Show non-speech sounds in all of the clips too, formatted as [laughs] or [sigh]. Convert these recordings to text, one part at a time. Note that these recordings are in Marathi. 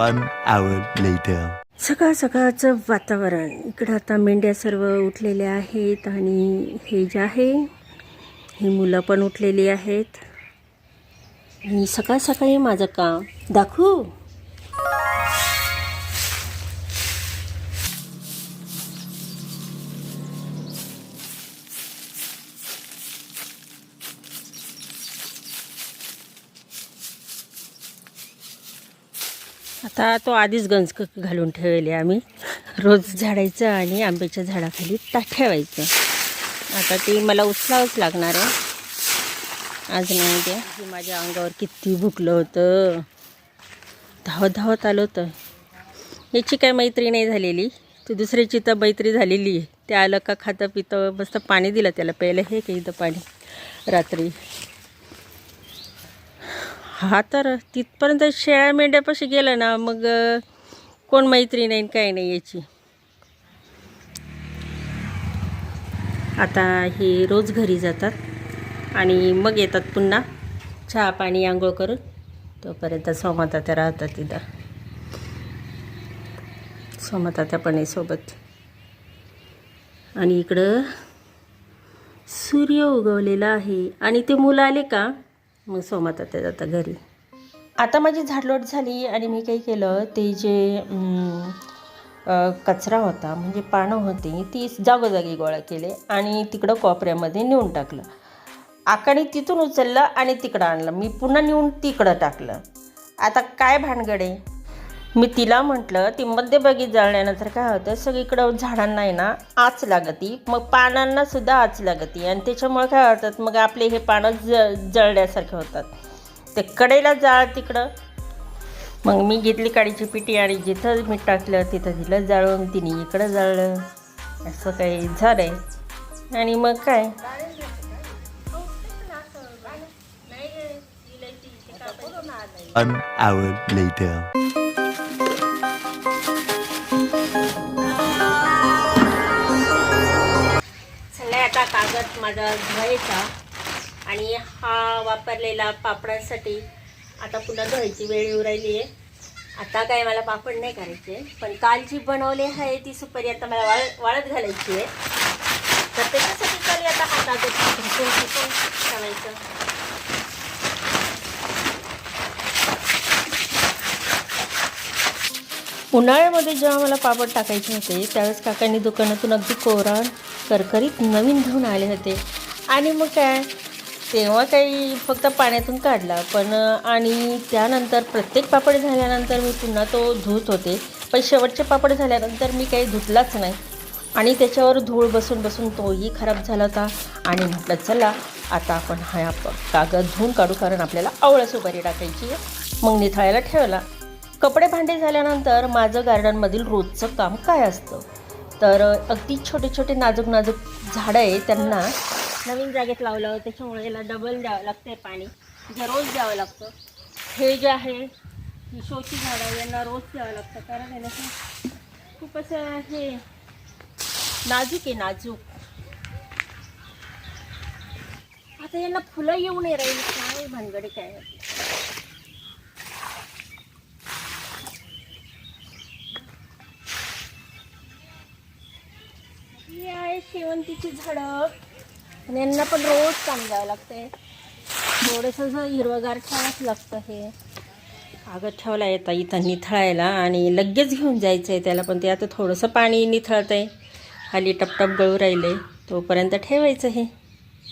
One hour later. सकाळ सकाळचं वातावरण. इकडं आता मेंढ्या सर्व उठलेल्या आहेत आणि हे जे आहे ही मुलं पण उठलेली आहेत. आणि सकाळ सकाळी माझं काम. दाखवू? आता तो आधीच गंज घालून ठेवले आम्ही. रोज झाडायचं आणि आंब्याच्या झाडाखाली ता ठेवायचं. आता ती मला उचलावंच लागणार आहे. आज नाही उद्या. हे माझ्या अंगावर किती भुकलं होतं. धावत धावत आलं होतं. याची काय मैत्री नाही झालेली. ती दुसऱ्याची तर मैत्री झालेली आहे. ते आलं का खातं पितं मस्त पाणी दिलं त्याला प्यायला. हे काही इथं पाणी? रात्री. हा तर तिथपर्यंत शेळ्या मेंढ्यापाशी गेलं ना मग कोण मैत्री नाही काही नाही याची. आता हे रोज घरी जातात आणि मग येतात पुन्हा चहा पाणी आंघोळ करून. तोपर्यंत सोमातात्या राहतात तिथं. सोमातात्या पण आहे सोबत. आणि इकडं सूर्य उगवलेला आहे. आणि ते मुलं आले का? मग सोमात ते जाता घरी. आता माझी झाडलोट झाली आणि मी काही केलं ते जे कचरा होता म्हणजे पानं होती ती जागोजागी गोळा केले आणि तिकडं कोपऱ्यामध्ये नेऊन टाकलं. आकाने तिथून उचललं आणि तिकडं आणलं. मी पुन्हा नेऊन तिकडं टाकलं. आता काय भानगड आहे? मी तिला म्हटलं ती मध्यभागी जळल्यानंतर काय होतं सगळीकडं झाडांना आहे ना आच लागती मग पानांना सुद्धा आच लागती आणि त्याच्यामुळे काय होतात मग आपले हे पानं ज जळल्यासारखे होतात. ते कडेला जाळ तिकडं. मग मी घेतली काडीची पिटी आणि जिथं मी टाकलं तिथं तिला जाळून तिने इकडं जाळलं. असं काही झालं आहे आणि मग काय? An hour later. कागद माझा धुवायचा. आणि हा वापरलेला पापडांसाठी आता पुन्हा धुवायची वेळ येऊ राहिली आहे. आता काय मला पापड नाही करायचे. पण काल जी बनवली आहे ती सुपारी आता मला वाळ वाळत घालायची आहे. तर त्याच्यासाठी काल आता हा कागद ठेवायचं. उन्हाळ्यामध्ये जेव्हा मला पापड टाकायचे होते त्यावेळेस काकांनी दुकानातून अगदी कोरा करकरीत नवीन घेऊन आले होते. आणि मग काय तेव्हा काही फक्त पाण्यातून काढला. पण आणि त्यानंतर प्रत्येक पापड झाल्यानंतर मी पुन्हा तो धुत होते. पण शेवटचे पापड झाल्यानंतर मी काही धुतलाच नाही. आणि त्याच्यावर धूळ बसून बसून तोही खराब झाला होता. आणि म्हटलं चला आता आपण हा कागद धुवून काढू कारण आपल्याला आवळा सुपारी टाकायची मग निथळायला ठेवला. कपडे भांडे झाल्यानंतर माझं गार्डनमधील रोजचं काम काय असतं? तर अगदी छोटे छोटे नाजूक नाजूक झाडं आहे त्यांना नवीन जागेत लावलं त्याच्यामुळे याला डबल द्यावं लागतं पाणी. जे रोज द्यावं लागतं हे जे आहे ही शोची झाडं यांना रोज द्यावं लागतं. कारण आहे ना खूप असं हे नाजूक आहे नाजूक. आता यांना फुलं येऊ नये राहील काय भानगडे काय शेवंतीची झाडं. आणि यांना पण रोज काम द्यावं लागतंय थोडंसं हिरवगार छानच लागतं हे. कागद ठेवला येता इथं निथळायला आणि लगेच घेऊन जायचं आहे त्याला पण ते आता थोडंसं पाणी निथळत आहे खाली टपटप गळू राहिले तोपर्यंत ठेवायचं हे.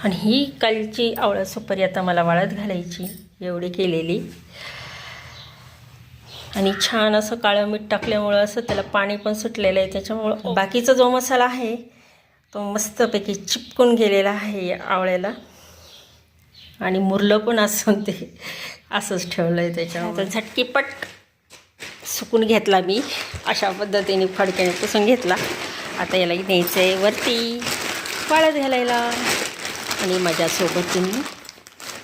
आणि ही कालची आवळा सुपारी आता मला वाळत घालायची एवढी केलेली. आणि छान असं काळं मीठ टाकल्यामुळं असं त्याला पाणी पण सुटलेलं आहे. त्याच्यामुळं बाकीचा जो मसाला आहे तो मस्तपैकी चिपकून गेलेला आहे आवळ्याला. आणि मुरलं पण असं ते असंच ठेवलं आहे त्याच्यावर झटकीपट सुकून घेतला मी. अशा पद्धतीने फडक्याने पुसून घेतला. आता याला न्यायचं आहे वरती. वाळत घालायला. आणि माझ्यासोबत तुम्ही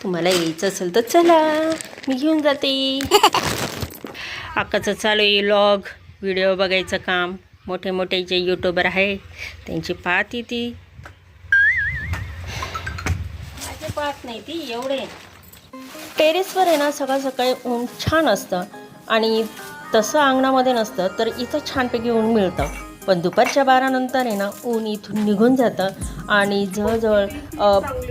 तुम्हाला यायचं असेल तर चला. मी घेऊन जाते. [laughs] अक्काचं चालू आहे लॉग व्हिडिओ बघायचं काम. मोठे मोठे जे यूट्यूबर आहे त्यांची पाहती ती. माझे पाहत नाही ती एवढे. टेरेसवर आहे ना सकाळ सकाळी ऊन छान असतं. आणि तसं अंगणामध्ये नसतं तर इथं छानपैकी ऊन मिळतं. पण दुपारच्या बारानंतर आहे ना ऊन इथून निघून जातं. आणि जवळजवळ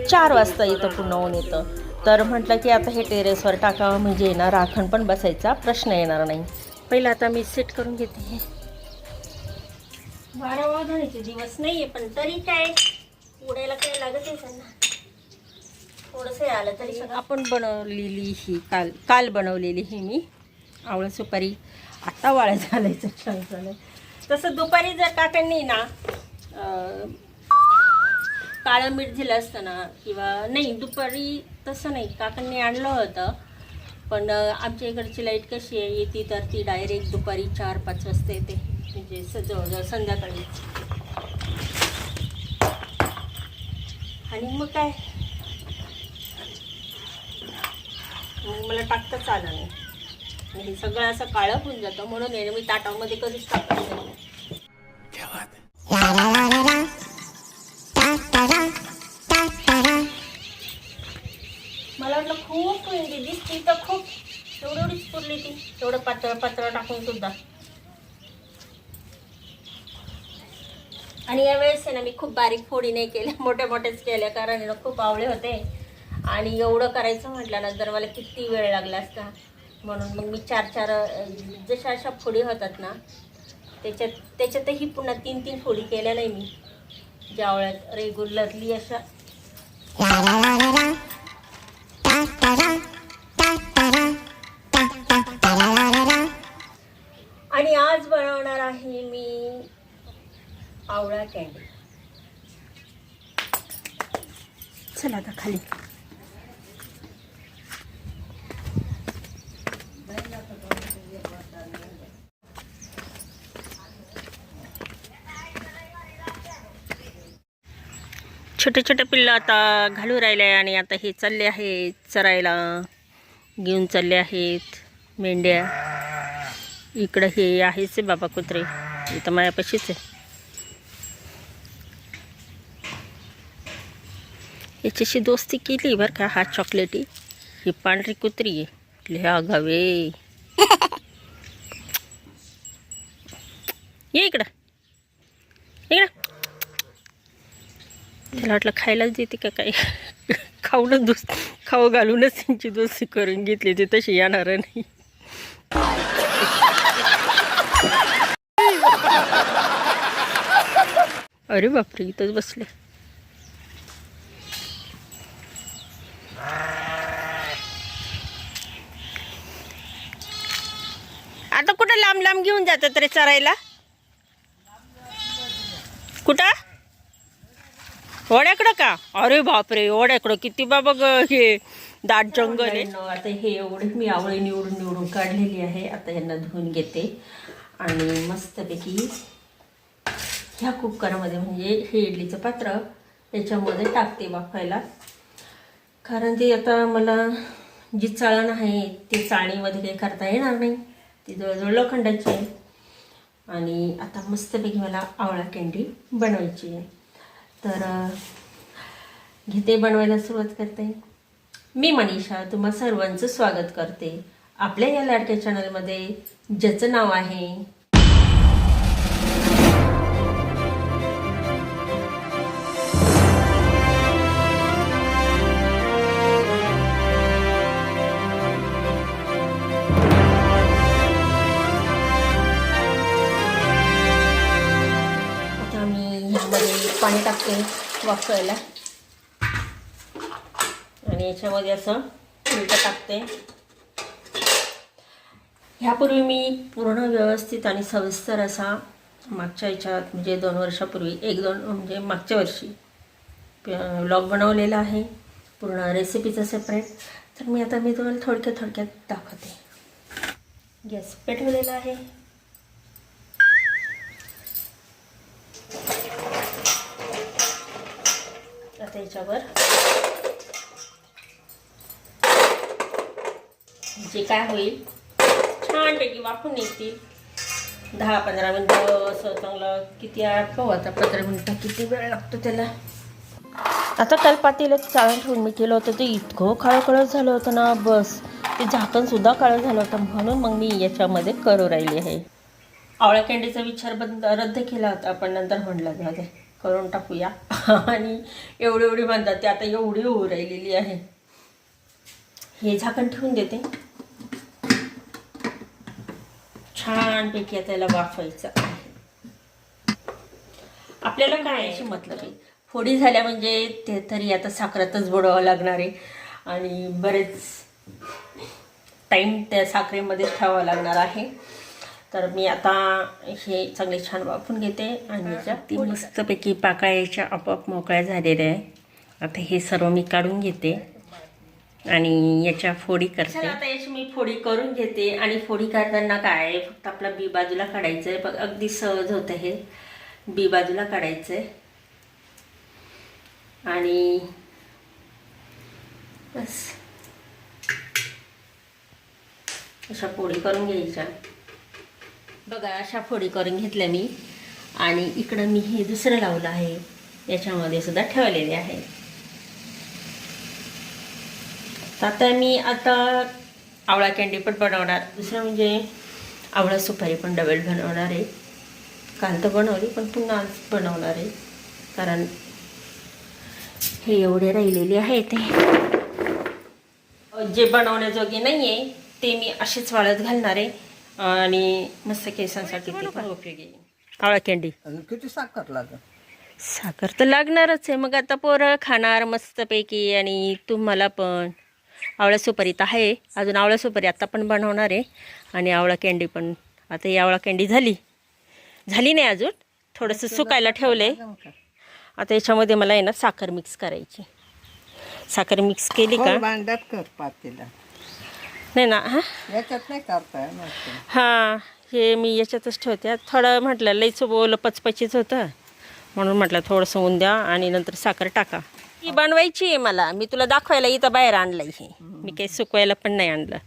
चार वाजता इथं पुन्हा ऊन येतं. तर म्हटलं की आता हे टेरेसवर टाकावं म्हणजे ना राखण पण बसायचा प्रश्न येणार नाही. पहिलं आता मी सेट करून घेते. हे बारा वाजण्याचे दिवस नाही आहे पण तरी काय उडायला काय लागत आहे त्यांना. थोडंसं आलं तरी सगळं. आपण बनवलेली ही काल काल बनवलेली ही मी आवळं सुपारी. आत्ता वाळ्या घालायचं छान झालं तसं दुपारी जर काकांनी ना काळं मीठ दिलं असतं ना किंवा नाही दुपारी तसं नाही काकांनी आणलं होतं. पण आमच्या इकडची लाइट कशी आहे येते तर ती डायरेक्ट दुपारी चार पाच वाजता येते. म्हणजे स- संध्याकाळी. आणि मग काय? मग मला टाकताच आलं नाही. आणि हे सगळं असं काळं होऊन जातं म्हणून आहे मी ताटामध्ये कधीच टाकत नाही. मला वाटलं खूप म्हणजे दिसती तर खूप. तेवढीच पुरली ती. तेवढं पातळ पातळ टाकून सुद्धा. आणि यावेळेस आहे ना मी खूप बारीक फोडी नाही केल्या [laughs] मोठ्या मोठ्याच केल्या कारण खूप आवळे होते. आणि एवढं करायचं म्हटल्यानंतर मला किती वेळ लागला असता. म्हणून मग मी चार चार जशा अशा फोडी होतात ना त्याच्यात त्याच्यातही पुन्हा तीन तीन फोडी केल्या नाही मी. ज्या आवळ्यात रेग्युलरली अशा कॅन्डी. चला आता खाली. छोटे छोटे पिल्लं आता घालू राहिले आणि आता हे चालले आहेत चरायला. घेऊन चालले आहेत मेंढ्या. इकडं हे आहेच आहे बाबा कुत्रे. इथं मायापाशीच आहे. याच्याशी दोस्ती केली बरं का हा चॉकलेटी ही पांढरी कुत्री आहे. लिहा गावे ये इकडं. इकडं. त्याला वाटलं खायलाच देते का काय? खाऊनच दोस्त. खाऊ घालूनच त्यांची दोस्ती करून घेतली ती तशी येणार नाही. अरे बापरे इथंच बसले. आता कुठं लांब लांब घेऊन जातात रे चरायला? कुठं? ओढ्याकडं का? अरे बापरे ओढ्याकडं. किती बाबा ग हे दाट जंगल आहे. हो, आता हे एवढे मी आवळे निवडून निवडून काढलेली आहे. आता यांना धुवून घेते. आणि मस्तपैकी ह्या कुकरमध्ये म्हणजे हे इडलीचं पात्र याच्यामध्ये टाकते वाफायला. कारण ते आता मला जी चाळण आहे ती चाळणीमध्ये काही करता येणार नाही. ती जवळजवळ लोखंडाची आहे. आणि आता मस्तपैकी मला आवळा कँडी बनवायची आहे. तर घेते बनवायला सुरुवात करते. मी मनीषा तुम्हा सर्वांचं स्वागत करते. आपल्या या लाडक्या चॅनलमध्ये ज्याचं नाव आहे पाणी टाकते वाफवायला. आणि याच्यामध्ये असं उलटं टाकते. ह्यापूर्वी मी पूर्ण व्यवस्थित आणि सविस्तर असा मागच्या याच्यात म्हणजे दोन वर्षापूर्वी एक दोन म्हणजे मागच्या वर्षी ब्लॉग बनवलेला आहे. पूर्ण रेसिपीचं सेपरेट तर मी आता मी तुम्हाला थोडक्यात थोडक्यात दाखवते. गॅस पेटवलेला आहे. आता याच्यावर. जे काय होईल. छानपैकी वाफून निघतील दहा पंधरा मिनटं असं चांगलं किती आठ पाहू आता पंधरा मिनटं किती वेळ लागतो त्याला. आता काल पातेलं चाळून ठेवून मी केलं होतं ते इतकं काळं झालं होतं ना बस. ते झाकणसुद्धा काळं झालं होतं म्हणून मग मी याच्यामध्ये करू राहिली आहे. आवळा कॅन्डीचा विचार बंद रद्द केला होता पण नंतर म्हटलं जाऊ दे. करून टाकूया. [laughs] आणि एवढी एवढी म्हणतात ते आता एवढी होऊ राहिलेली आहे. हे झाकण ठेवून देते. छानपैकी त्याला वाफायचं आहे. आपल्याला काय अशी मतलब आहे? फोडी झाल्या म्हणजे ते तरी आता साखरातच बुडवावं लागणार आहे. आणि बरेच टाईम त्या साखरेमध्ये ठेवावं लागणार आहे. तर मी आता हे चांगले छान वाफून घेते आणि ती मस्तपैकी पाकळ्याच्या आपोआप मोकळ्या झालेल्या आहे. आता हे सर्व मी काढून घेते आणि याच्या फोडी करते. आता याची मी फोडी करून घेते आणि फोडी काढताना काय फक्त आपला बी बाजूला काढायचं आहे बघ अगदी सहज होतं हे. बी बाजूला काढायचं आहे आणि बस. अशा फोडी करून घ्यायच्या. बघा अशा फोडी करून घेतल्या मी. आणि इकडं मी हे दुसरं लावलं आहे. याच्यामध्ये सुद्धा ठेवलेले आहे. आता मी आता आवळा कॅन्डी पण बनवणार. दुसरं म्हणजे आवळा सुपारी पण डबल बनवणार आहे. काल तर बनवली पण पुन्हा आज बनवणार आहे. कारण हे एवढे राहिलेले आहे ते जे बनवण्याजोगे नाही आहे ते मी असेच वाळत घालणार आहे. आणि मस्त केसांसाठी ते पण उपयोगी. आवळा कॅन्डी किती साखर लागेल? साखर तर लागणारच आहे. मग आता पोरं खाणार मस्तपैकी आणि तुम्हाला पण. आवळा सुपारी तर आहे. अजून आवळा सुपारी आता पण बनवणार आहे. आणि आवळा कॅन्डी पण. आता ही आवळा कॅन्डी झाली. झाली नाही अजून. थोडंसं सुकायला ठेवलं आहे आता याच्यामध्ये मला आहे ना साखर मिक्स करायची. साखर मिक्स केली का? भांड्यात कर पातेला नाही ना? हां? याच्यात नाही करता येणार ते. हां हे मी याच्यातच ठेवते. थोडं म्हटलं लईच ओलं पचपचीच होतं. म्हणून म्हटलं थोडंसं ऊन द्या आणि नंतर साखर टाका. ही बनवायची आहे मला. मी तुला दाखवायला इथं बाहेर आणलं हे. मी काही सुकवायला पण नाही आणलं.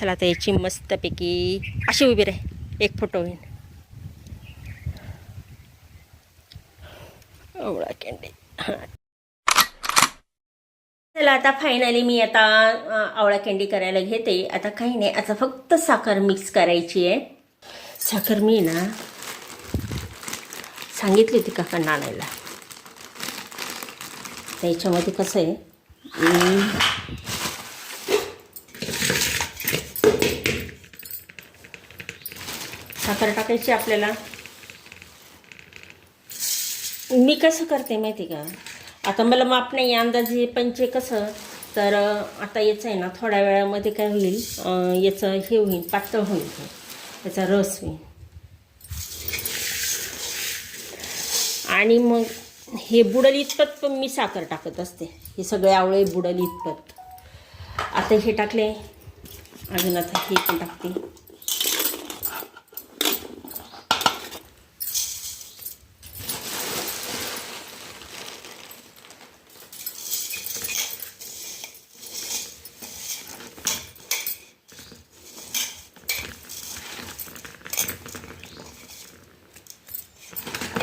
चला आता याची मस्तपैकी अशी उभी राही. एक फोटो होईन आवळा कॅन्डी हां. चला आता फायनली मी आता आवळा कँडी करायला घेते. आता काही नाही आता फक्त साखर मिक्स करायची आहे. साखर मी ना सांगितली होती काकांना आणायला. त्याच्यामध्ये कसं आहे साखर टाकायची आपल्याला. मी कसं करते माहिती का? आता मला माप नाही अंदाजे पंचे कसं? तर आता याचं आहे ना थोड्या वेळामध्ये काय होईल याचं हे होईल पातळ होईल याचा रस होईल. आणि मग हे बुडल इतपत पण मी साखर टाकत असते. हे सगळे आवळे बुडल इतपत. आता हे टाकले. अजून आता हे पण टाकते.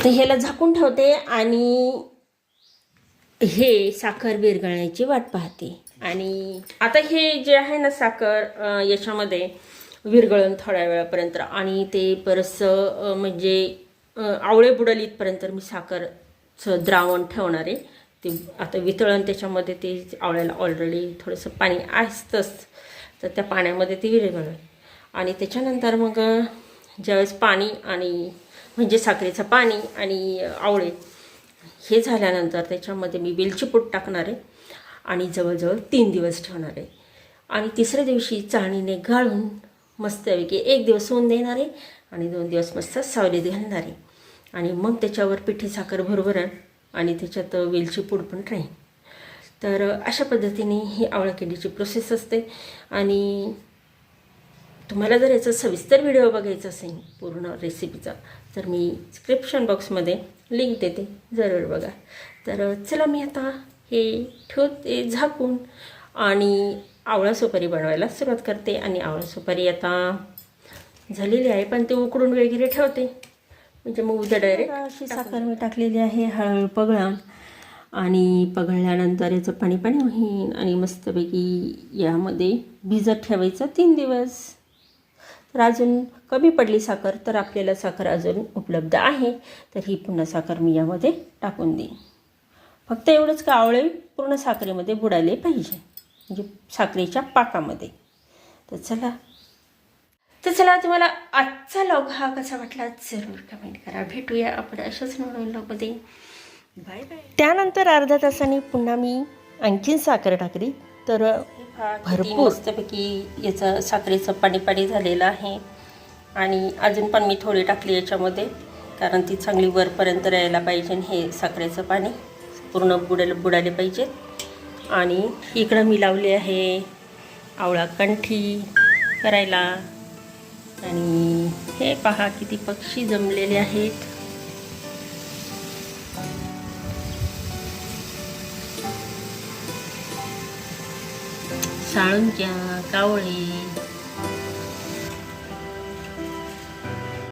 तर ह्याला झाकून ठेवते आणि हे साखर विरघळण्याची वाट पाहते. आणि आता हे जे आहे ना साखर याच्यामध्ये विरघळून थोड्या वेळापर्यंत आणि ते बरंचसं म्हणजे आवळे बुडल इथपर्यंत मी साखरचं द्रावण ठेवणार आहे. ते आता वितळण त्याच्यामध्ये ते आवळ्याला ऑलरेडी थोडंसं पाणी असतंच तर त्या पाण्यामध्ये ते विरघळण आणि त्याच्यानंतर मग ज्यावेळेस पाणी आणि म्हणजे साखरेचं पाणी आणि आवळे हे झाल्यानंतर त्याच्यामध्ये मी वेलचीपूट टाकणार आहे आणि जवळजवळ तीन दिवस ठेवणार आहे. आणि तिसऱ्या दिवशी चाळणीने गाळून मस्तपैकी एक दिवस ऊन देणार आहे आणि दोन दिवस मस्त सावलीत घालणार आहे. आणि मग त्याच्यावर पिठी साखर भरभरण आणि त्याच्यात वेलची पूड पण राहील. तर अशा पद्धतीने ही आवळा केलीची प्रोसेस असते आणि तुम्हाला जर याचा सविस्तर व्हिडिओ बघायचा असेल पूर्ण रेसिपीचा तर मी डिस्क्रिप्शन बॉक्समध्ये लिंक देते. जरूर बघा. तर चला मी आता हे ठेवते झाकून आणि आवळा सुपारी बनवायला सुरुवात करते. आणि आवळा सुपारी आता झालेली आहे पण ते उकडून वगैरे ठेवते. म्हणजे मग उद्या डायरेक्ट अशी साखर मी टाकलेली आहे हळूहळू पगळण आणि पगळल्यानंतर याचं पाणी पाणी होईन आणि मस्तपैकी यामध्ये भिजत ठेवायचं तीन दिवस. तर अजून कमी पडली साखर तर आपल्याला साखर अजून उपलब्ध आहे. तर ही पुन्हा साखर मी यामध्ये टाकून देईन. फक्त एवढंच का आवळे पूर्ण साखरेमध्ये बुडाले पाहिजे म्हणजे साखरेच्या पाकामध्ये. तर चला. तर चला तुम्हाला आजचा लॉग हा कसा वाटला जरूर कमेंट करा. भेटूया आपण अशाच नवीन लॉगमध्ये बाय बाय त्यानंतर अर्ध्या तासाने पुन्हा मी आणखीन साखर टाकली. तर भरपूर. मस्तपैकी याचं साखरेचं पाणी पाणी झालेलं आहे. आणि अजून पण मी थोडी टाकली याच्यामध्ये कारण ती चांगली वरपर्यंत राहायला पाहिजे आणि हे साखरेचं पाणी पूर्ण बुडायला बुडाले पाहिजेत आणि इकडं मी लावले आहे आवळा कंठी करायला. आणि हे पहा किती पक्षी जमलेले आहेत. साळुंक्या कावळे